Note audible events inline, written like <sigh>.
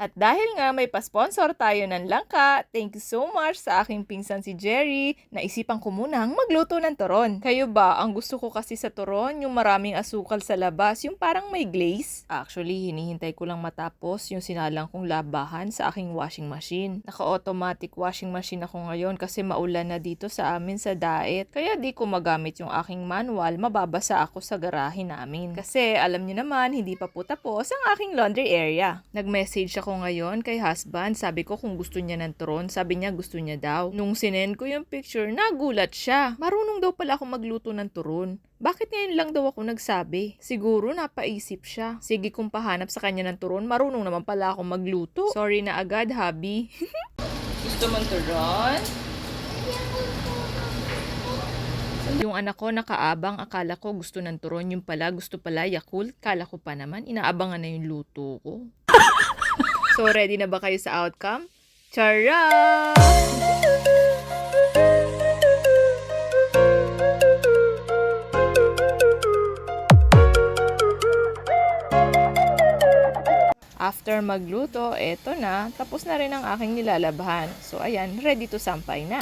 At dahil nga may pa-sponsor tayo ng langka, thank you so much sa aking pinsan si Jerry. Naisipan ko munang magluto ng turon. Kayo ba, ang gusto ko kasi sa turon, yung maraming asukal sa labas, yung parang may glaze. Actually, hinihintay ko lang matapos yung sinalang kong labahan sa aking washing machine. Naka-automatic washing machine ako ngayon kasi maulan na dito sa amin sa daet. Kaya di ko magamit yung aking manual, mababasa ako sa garahe namin. Kasi alam niyo naman, hindi pa po tapos ang aking laundry area. Nag-message ako ngayon kay husband, sabi ko kung gusto niya ng turon, sabi niya gusto niya daw. Nung sinend ko yung picture, nagulat siya. Marunong daw pala ako magluto ng turon. Bakit ngayon lang daw ako nagsabi? Siguro napaisip siya. Sige kung pahanap sa kanya ng turon, marunong naman pala ako magluto. Sorry na agad, hubby. <laughs> gusto mong turon? Yung anak ko nakaabang, akala ko gusto ng turon, yung pala gusto pala Yakult. Kala ko pa naman, inaabangan na yung luto ko. So, ready na ba kayo sa outcome? Tara! After magluto, eto na, tapos na rin ang aking nilalabhan. So ayan, ready to sampay na.